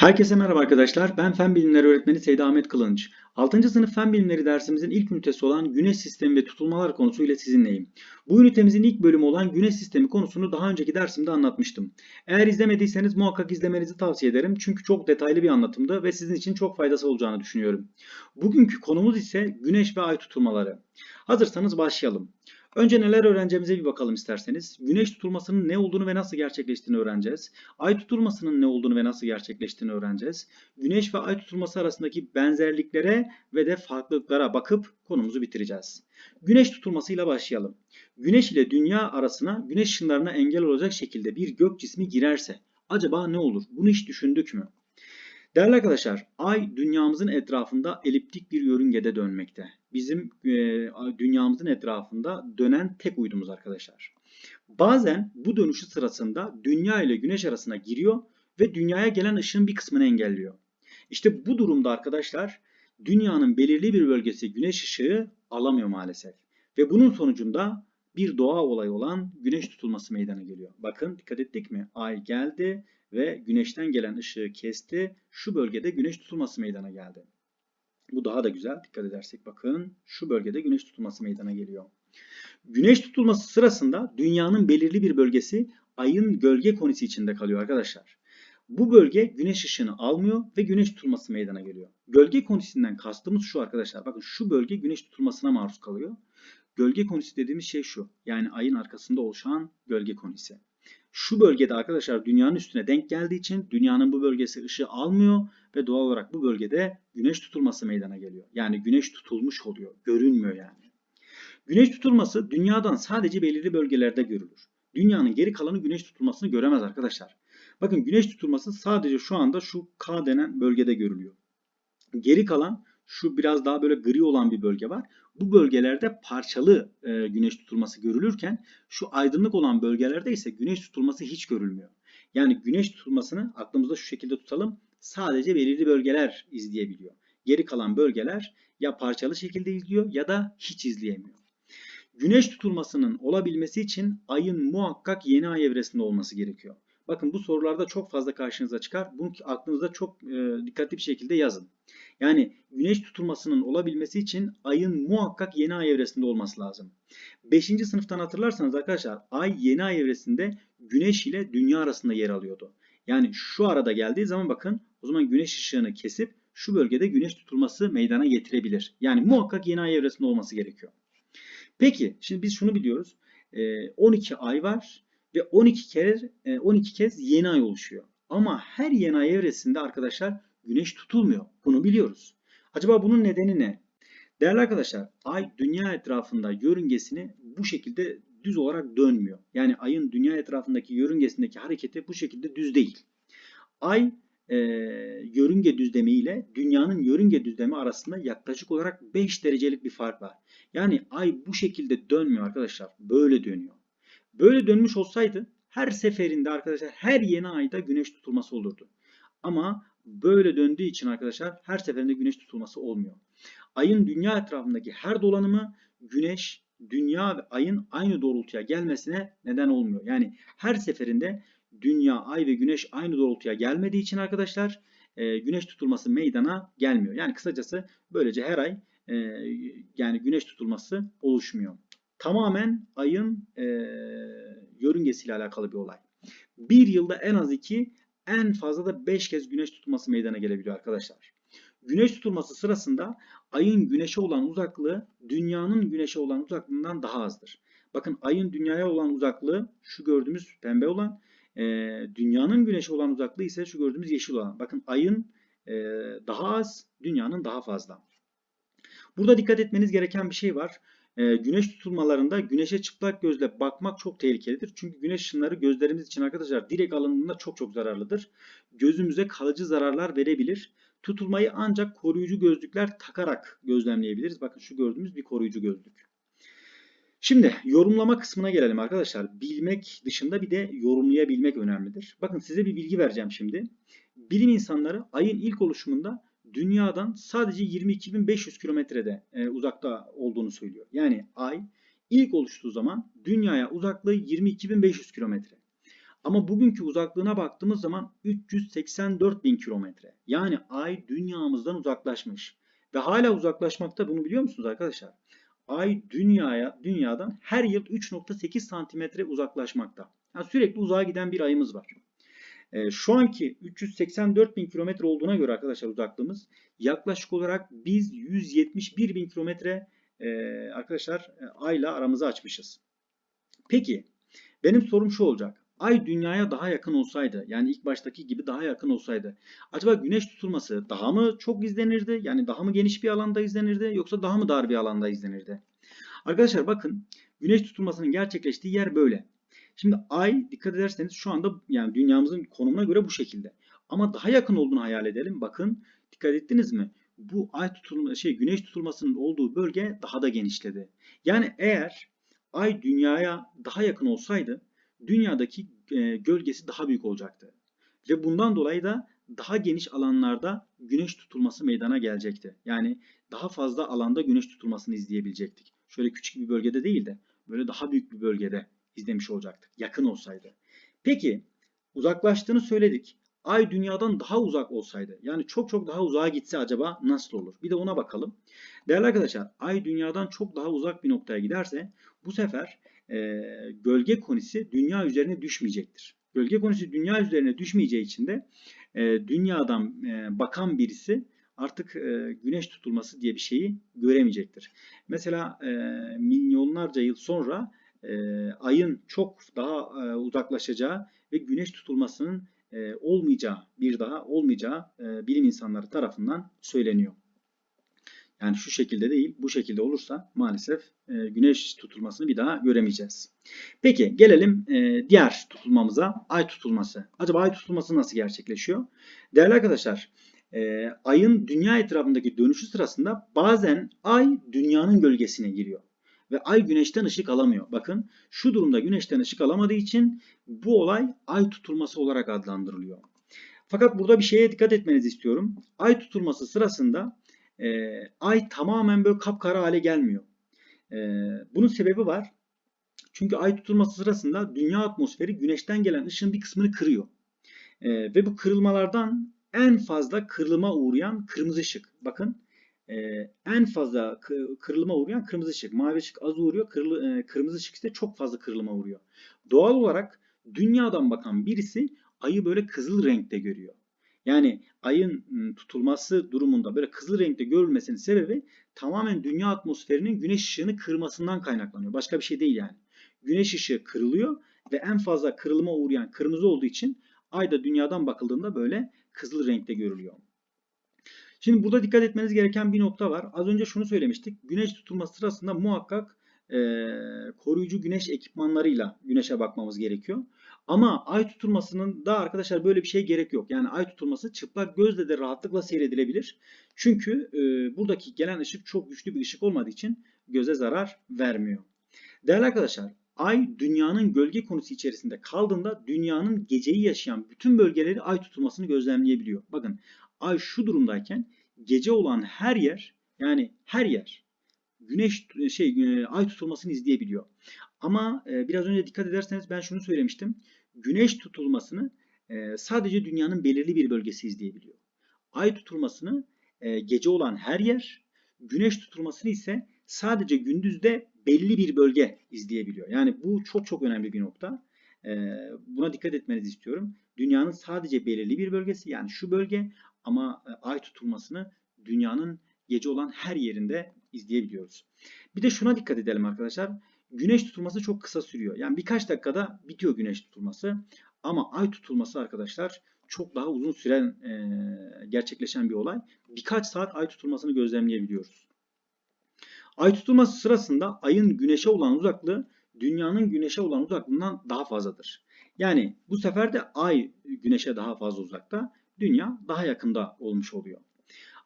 Herkese merhaba arkadaşlar. Ben Fen Bilimleri Öğretmeni Seyda Ahmet Kılınç. 6. sınıf Fen Bilimleri dersimizin ilk ünitesi olan Güneş Sistemi ve Tutulmalar konusuyla sizinleyim. Bu ünitemizin ilk bölümü olan Güneş Sistemi konusunu daha önceki dersimde anlatmıştım. Eğer izlemediyseniz muhakkak izlemenizi tavsiye ederim. Çünkü çok detaylı bir anlatımdı ve sizin için çok faydası olacağını düşünüyorum. Bugünkü konumuz ise Güneş ve Ay tutulmaları. Hazırsanız başlayalım. Önce neler öğreneceğimize bir bakalım isterseniz. Güneş tutulmasının ne olduğunu ve nasıl gerçekleştiğini öğreneceğiz. Ay tutulmasının ne olduğunu ve nasıl gerçekleştiğini öğreneceğiz. Güneş ve ay tutulması arasındaki benzerliklere ve de farklılıklara bakıp konumuzu bitireceğiz. Güneş tutulmasıyla başlayalım. Güneş ile dünya arasına güneş ışınlarına engel olacak şekilde bir gök cismi girerse acaba ne olur? Bunu hiç düşündük mü? Değerli arkadaşlar, Ay dünyamızın etrafında eliptik bir yörüngede dönmekte. Bizim e, dünyamızın etrafında dönen tek uydumuz arkadaşlar. Bazen bu dönüşü sırasında Dünya ile Güneş arasına giriyor ve Dünyaya gelen ışığın bir kısmını engelliyor. İşte bu durumda arkadaşlar Dünya'nın belirli bir bölgesi Güneş ışığı alamıyor maalesef. Ve bunun sonucunda bir doğa olayı olan Güneş tutulması meydana geliyor. Bakın dikkat ettik mi? Ay geldi ve güneşten gelen ışığı kesti. Şu bölgede güneş tutulması meydana geldi. Bu daha da güzel. Dikkat edersek bakın şu bölgede güneş tutulması meydana geliyor. Güneş tutulması sırasında dünyanın belirli bir bölgesi ayın gölge konisi içinde kalıyor arkadaşlar. Bu bölge güneş ışığını almıyor ve güneş tutulması meydana geliyor. Gölge konisinden kastımız şu arkadaşlar. Bakın şu bölge güneş tutulmasına maruz kalıyor. Gölge konisi dediğimiz şey şu. Yani ayın arkasında oluşan gölge konisi. Şu bölgede arkadaşlar dünyanın üstüne denk geldiği için dünyanın bu bölgesi ışığı almıyor ve doğal olarak bu bölgede güneş tutulması meydana geliyor. Yani güneş tutulmuş oluyor. Görünmüyor yani. Güneş tutulması dünyadan sadece belirli bölgelerde görülür. Dünyanın geri kalanı güneş tutulmasını göremez arkadaşlar. Bakın güneş tutulması sadece şu anda şu K denen bölgede görülüyor. Geri kalan şu biraz daha böyle gri olan bir bölge var. Bu bölgelerde parçalı e, güneş tutulması görülürken şu aydınlık olan bölgelerde ise güneş tutulması hiç görülmüyor. Yani güneş tutulmasını aklımızda şu şekilde tutalım. Sadece belirli bölgeler izleyebiliyor. Geri kalan bölgeler ya parçalı şekilde izliyor ya da hiç izleyemiyor. Güneş tutulmasının olabilmesi için ayın muhakkak yeni ay evresinde olması gerekiyor. Bakın bu sorularda çok fazla karşınıza çıkar. Bunu aklınızda çok e, dikkatli bir şekilde yazın. Yani güneş tutulmasının olabilmesi için ayın muhakkak yeni ay evresinde olması lazım. 5. sınıftan hatırlarsanız arkadaşlar ay yeni ay evresinde güneş ile dünya arasında yer alıyordu. Yani şu arada geldiği zaman bakın o zaman güneş ışığını kesip şu bölgede güneş tutulması meydana getirebilir. Yani muhakkak yeni ay evresinde olması gerekiyor. Peki şimdi biz şunu biliyoruz. 12 ay var ve 12 kez 12 kez yeni ay oluşuyor. Ama her yeni ay evresinde arkadaşlar güneş tutulmuyor. Bunu biliyoruz. Acaba bunun nedeni ne? Değerli arkadaşlar, ay dünya etrafında yörüngesini bu şekilde düz olarak dönmüyor. Yani ayın dünya etrafındaki yörüngesindeki hareketi bu şekilde düz değil. Ay e, yörünge düzlemi ile dünyanın yörünge düzlemi arasında yaklaşık olarak 5 derecelik bir fark var. Yani ay bu şekilde dönmüyor arkadaşlar. Böyle dönüyor. Böyle dönmüş olsaydı her seferinde arkadaşlar her yeni ayda güneş tutulması olurdu. Ama böyle döndüğü için arkadaşlar her seferinde güneş tutulması olmuyor. Ayın dünya etrafındaki her dolanımı güneş, dünya ve ayın aynı doğrultuya gelmesine neden olmuyor. Yani her seferinde dünya, ay ve güneş aynı doğrultuya gelmediği için arkadaşlar e, güneş tutulması meydana gelmiyor. Yani kısacası böylece her ay e, yani güneş tutulması oluşmuyor. Tamamen ayın e, yörüngesiyle alakalı bir olay. Bir yılda en az iki en fazla da 5 kez güneş tutulması meydana gelebiliyor arkadaşlar. Güneş tutulması sırasında ayın güneşe olan uzaklığı dünyanın güneşe olan uzaklığından daha azdır. Bakın ayın dünyaya olan uzaklığı şu gördüğümüz pembe olan, e, dünyanın güneşe olan uzaklığı ise şu gördüğümüz yeşil olan. Bakın ayın e, daha az, dünyanın daha fazla. Burada dikkat etmeniz gereken bir şey var. E, güneş tutulmalarında güneşe çıplak gözle bakmak çok tehlikelidir. Çünkü güneş ışınları gözlerimiz için arkadaşlar direkt alındığında çok çok zararlıdır. Gözümüze kalıcı zararlar verebilir. Tutulmayı ancak koruyucu gözlükler takarak gözlemleyebiliriz. Bakın şu gördüğümüz bir koruyucu gözlük. Şimdi yorumlama kısmına gelelim arkadaşlar. Bilmek dışında bir de yorumlayabilmek önemlidir. Bakın size bir bilgi vereceğim şimdi. Bilim insanları ayın ilk oluşumunda dünyadan sadece 22.500 kilometrede e, uzakta olduğunu söylüyor. Yani ay ilk oluştuğu zaman dünyaya uzaklığı 22.500 kilometre. Ama bugünkü uzaklığına baktığımız zaman 384 bin kilometre. Yani ay dünyamızdan uzaklaşmış. Ve hala uzaklaşmakta bunu biliyor musunuz arkadaşlar? Ay dünyaya dünyadan her yıl 3.8 santimetre uzaklaşmakta. Yani sürekli uzağa giden bir ayımız var. E, şu anki 384 bin kilometre olduğuna göre arkadaşlar uzaklığımız yaklaşık olarak biz 171 bin kilometre e, arkadaşlar e, ayla aramızı açmışız. Peki benim sorum şu olacak. Ay dünyaya daha yakın olsaydı yani ilk baştaki gibi daha yakın olsaydı acaba güneş tutulması daha mı çok izlenirdi? Yani daha mı geniş bir alanda izlenirdi yoksa daha mı dar bir alanda izlenirdi? Arkadaşlar bakın güneş tutulmasının gerçekleştiği yer böyle. Şimdi ay dikkat ederseniz şu anda yani dünyamızın konumuna göre bu şekilde. Ama daha yakın olduğunu hayal edelim. Bakın dikkat ettiniz mi? Bu ay tutulma şey güneş tutulmasının olduğu bölge daha da genişledi. Yani eğer ay dünyaya daha yakın olsaydı dünyadaki e, gölgesi daha büyük olacaktı. Ve bundan dolayı da daha geniş alanlarda güneş tutulması meydana gelecekti. Yani daha fazla alanda güneş tutulmasını izleyebilecektik. Şöyle küçük bir bölgede değil de böyle daha büyük bir bölgede izlemiş olacaktık. Yakın olsaydı. Peki uzaklaştığını söyledik. Ay dünyadan daha uzak olsaydı yani çok çok daha uzağa gitse acaba nasıl olur? Bir de ona bakalım. Değerli arkadaşlar ay dünyadan çok daha uzak bir noktaya giderse bu sefer e, gölge konisi dünya üzerine düşmeyecektir. Gölge konisi dünya üzerine düşmeyeceği için de e, dünyadan e, bakan birisi artık e, güneş tutulması diye bir şeyi göremeyecektir. Mesela e, milyonlarca yıl sonra e, ayın çok daha e, uzaklaşacağı ve güneş tutulmasının e, olmayacağı bir daha olmayacağı e, bilim insanları tarafından söyleniyor. Yani şu şekilde değil, bu şekilde olursa maalesef e, güneş tutulmasını bir daha göremeyeceğiz. Peki gelelim e, diğer tutulmamıza, ay tutulması. Acaba ay tutulması nasıl gerçekleşiyor? Değerli arkadaşlar, e, ayın dünya etrafındaki dönüşü sırasında bazen ay dünyanın gölgesine giriyor. Ve ay güneşten ışık alamıyor. Bakın şu durumda güneşten ışık alamadığı için bu olay ay tutulması olarak adlandırılıyor. Fakat burada bir şeye dikkat etmenizi istiyorum. Ay tutulması sırasında e, ay tamamen böyle kapkara hale gelmiyor. E, bunun sebebi var. Çünkü ay tutulması sırasında dünya atmosferi güneşten gelen ışığın bir kısmını kırıyor. E, ve bu kırılmalardan en fazla kırılıma uğrayan kırmızı ışık. Bakın e, en fazla kırılıma uğrayan kırmızı ışık. Mavi ışık az uğruyor. Kırılı, e, kırmızı ışık ise çok fazla kırılıma uğruyor. Doğal olarak dünyadan bakan birisi ayı böyle kızıl renkte görüyor. Yani ayın ıı, tutulması durumunda böyle kızıl renkte görülmesinin sebebi tamamen dünya atmosferinin güneş ışığını kırmasından kaynaklanıyor. Başka bir şey değil yani. Güneş ışığı kırılıyor ve en fazla kırılıma uğrayan kırmızı olduğu için ay da dünyadan bakıldığında böyle kızıl renkte görülüyor. Şimdi burada dikkat etmeniz gereken bir nokta var. Az önce şunu söylemiştik. Güneş tutulması sırasında muhakkak e, koruyucu güneş ekipmanlarıyla güneşe bakmamız gerekiyor. Ama ay tutulmasının da arkadaşlar böyle bir şey gerek yok. Yani ay tutulması çıplak gözle de rahatlıkla seyredilebilir. Çünkü e, buradaki gelen ışık çok güçlü bir ışık olmadığı için göze zarar vermiyor. Değerli arkadaşlar, ay dünyanın gölge konusu içerisinde kaldığında dünyanın geceyi yaşayan bütün bölgeleri ay tutulmasını gözlemleyebiliyor. Bakın ay şu durumdayken gece olan her yer yani her yer güneş şey e, ay tutulmasını izleyebiliyor. Ama e, biraz önce dikkat ederseniz ben şunu söylemiştim. Güneş tutulmasını e, sadece dünyanın belirli bir bölgesi izleyebiliyor. Ay tutulmasını gece olan her yer, güneş tutulmasını ise sadece gündüzde belli bir bölge izleyebiliyor. Yani bu çok çok önemli bir nokta. Buna dikkat etmenizi istiyorum. Dünyanın sadece belirli bir bölgesi yani şu bölge ama ay tutulmasını dünyanın gece olan her yerinde izleyebiliyoruz. Bir de şuna dikkat edelim arkadaşlar. Güneş tutulması çok kısa sürüyor. Yani birkaç dakikada bitiyor güneş tutulması. Ama ay tutulması arkadaşlar çok daha uzun süren e, gerçekleşen bir olay. Birkaç saat ay tutulmasını gözlemleyebiliyoruz. Ay tutulması sırasında ayın güneşe olan uzaklığı dünyanın güneşe olan uzaklığından daha fazladır. Yani bu sefer de ay güneşe daha fazla uzakta, dünya daha yakında olmuş oluyor.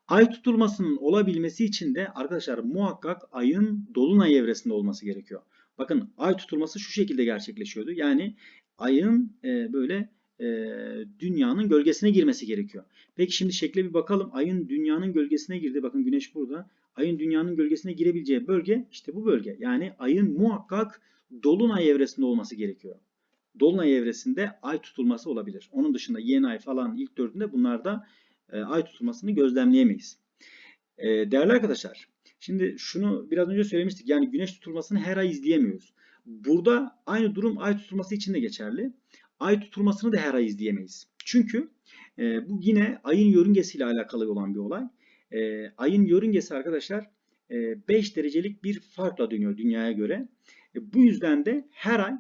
Ay tutulmasının olabilmesi için de arkadaşlar muhakkak ayın dolunay evresinde olması gerekiyor. Bakın ay tutulması şu şekilde gerçekleşiyordu. Yani ayın e, böyle e, dünyanın gölgesine girmesi gerekiyor. Peki şimdi şekle bir bakalım. Ayın dünyanın gölgesine girdi. Bakın güneş burada. Ayın dünyanın gölgesine girebileceği bölge işte bu bölge. Yani ayın muhakkak dolunay evresinde olması gerekiyor. Dolunay evresinde ay tutulması olabilir. Onun dışında yeni ay falan ilk dördünde bunlarda e, ay tutulmasını gözlemleyemeyiz. E, değerli arkadaşlar, şimdi şunu biraz önce söylemiştik. Yani güneş tutulmasını her ay izleyemiyoruz. Burada aynı durum ay tutulması için de geçerli. Ay tutulmasını da her ay izleyemeyiz. Çünkü e, bu yine ayın yörüngesiyle alakalı olan bir olay. E, ayın yörüngesi arkadaşlar 5 e, derecelik bir farkla dönüyor dünyaya göre. Bu yüzden de her ay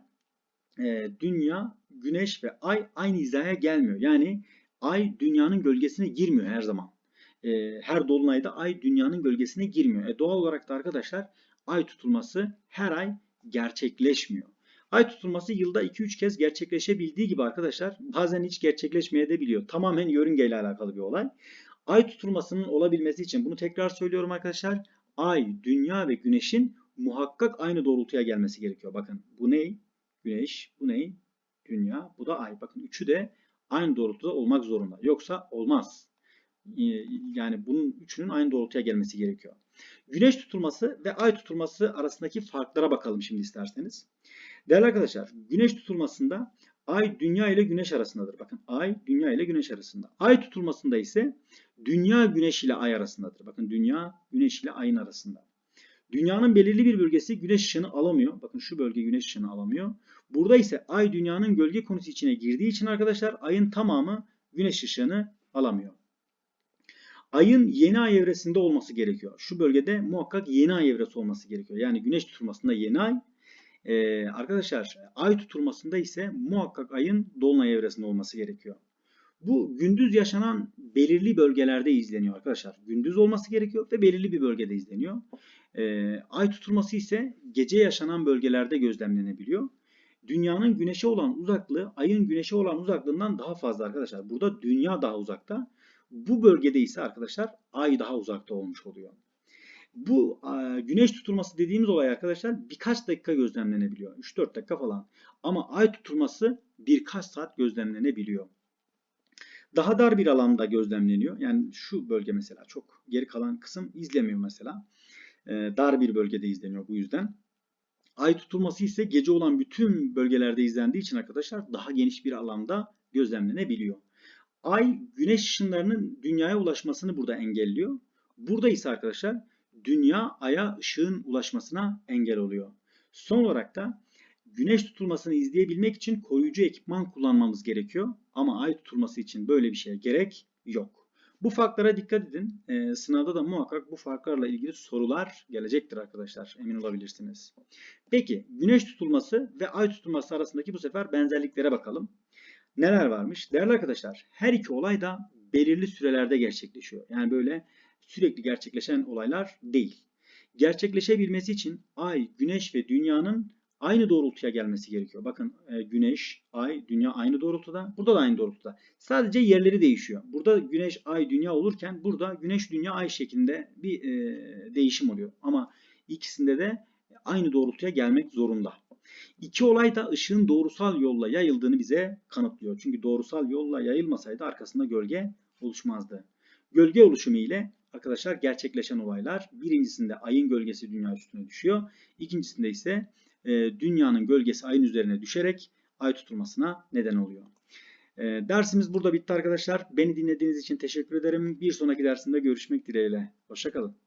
e, dünya, güneş ve ay aynı hizaya gelmiyor. Yani ay dünyanın gölgesine girmiyor her zaman. E, her dolunayda ay dünyanın gölgesine girmiyor. E, doğal olarak da arkadaşlar ay tutulması her ay gerçekleşmiyor. Ay tutulması yılda 2-3 kez gerçekleşebildiği gibi arkadaşlar bazen hiç gerçekleşmeye de biliyor. Tamamen yörüngeyle alakalı bir olay. Ay tutulmasının olabilmesi için bunu tekrar söylüyorum arkadaşlar. Ay, dünya ve güneşin muhakkak aynı doğrultuya gelmesi gerekiyor. Bakın bu ne? Güneş, bu ne? Dünya, bu da ay. Bakın üçü de aynı doğrultuda olmak zorunda. Yoksa olmaz. Ee, yani bunun üçünün aynı doğrultuya gelmesi gerekiyor. Güneş tutulması ve ay tutulması arasındaki farklara bakalım şimdi isterseniz. Değerli arkadaşlar, güneş tutulmasında ay dünya ile güneş arasındadır. Bakın ay dünya ile güneş arasında. Ay tutulmasında ise dünya güneş ile ay arasındadır. Bakın dünya güneş ile ayın arasında. Dünyanın belirli bir bölgesi güneş ışığını alamıyor. Bakın şu bölge güneş ışığını alamıyor. Burada ise ay dünyanın gölge konusu içine girdiği için arkadaşlar ayın tamamı güneş ışığını alamıyor. Ayın yeni ay evresinde olması gerekiyor. Şu bölgede muhakkak yeni ay evresi olması gerekiyor. Yani güneş tutulmasında yeni ay. Ee, arkadaşlar ay tutulmasında ise muhakkak ayın dolunay evresinde olması gerekiyor. Bu gündüz yaşanan belirli bölgelerde izleniyor arkadaşlar. Gündüz olması gerekiyor ve belirli bir bölgede izleniyor. Ee, ay tutulması ise gece yaşanan bölgelerde gözlemlenebiliyor. Dünyanın güneşe olan uzaklığı ayın güneşe olan uzaklığından daha fazla arkadaşlar. Burada dünya daha uzakta. Bu bölgede ise arkadaşlar ay daha uzakta olmuş oluyor. Bu güneş tutulması dediğimiz olay arkadaşlar birkaç dakika gözlemlenebiliyor. 3-4 dakika falan. Ama ay tutulması birkaç saat gözlemlenebiliyor. Daha dar bir alanda gözlemleniyor. Yani şu bölge mesela çok geri kalan kısım izlemiyor mesela. Dar bir bölgede izleniyor bu yüzden. Ay tutulması ise gece olan bütün bölgelerde izlendiği için arkadaşlar daha geniş bir alanda gözlemlenebiliyor. Ay güneş ışınlarının dünyaya ulaşmasını burada engelliyor. Burada ise arkadaşlar dünya aya ışığın ulaşmasına engel oluyor. Son olarak da güneş tutulmasını izleyebilmek için koruyucu ekipman kullanmamız gerekiyor. Ama ay tutulması için böyle bir şeye gerek yok. Bu farklara dikkat edin. Ee, sınavda da muhakkak bu farklarla ilgili sorular gelecektir arkadaşlar. Emin olabilirsiniz. Peki güneş tutulması ve ay tutulması arasındaki bu sefer benzerliklere bakalım. Neler varmış? Değerli arkadaşlar her iki olay da belirli sürelerde gerçekleşiyor. Yani böyle sürekli gerçekleşen olaylar değil. Gerçekleşebilmesi için ay, güneş ve dünyanın aynı doğrultuya gelmesi gerekiyor. Bakın e, güneş, ay, dünya aynı doğrultuda. Burada da aynı doğrultuda. Sadece yerleri değişiyor. Burada güneş, ay, dünya olurken burada güneş, dünya, ay şeklinde bir e, değişim oluyor. Ama ikisinde de aynı doğrultuya gelmek zorunda. İki olay da ışığın doğrusal yolla yayıldığını bize kanıtlıyor. Çünkü doğrusal yolla yayılmasaydı arkasında gölge oluşmazdı. Gölge oluşumu ile arkadaşlar gerçekleşen olaylar. Birincisinde ayın gölgesi dünya üstüne düşüyor. İkincisinde ise e, dünyanın gölgesi ayın üzerine düşerek ay tutulmasına neden oluyor. E, dersimiz burada bitti arkadaşlar. Beni dinlediğiniz için teşekkür ederim. Bir sonraki dersimde görüşmek dileğiyle. Hoşçakalın.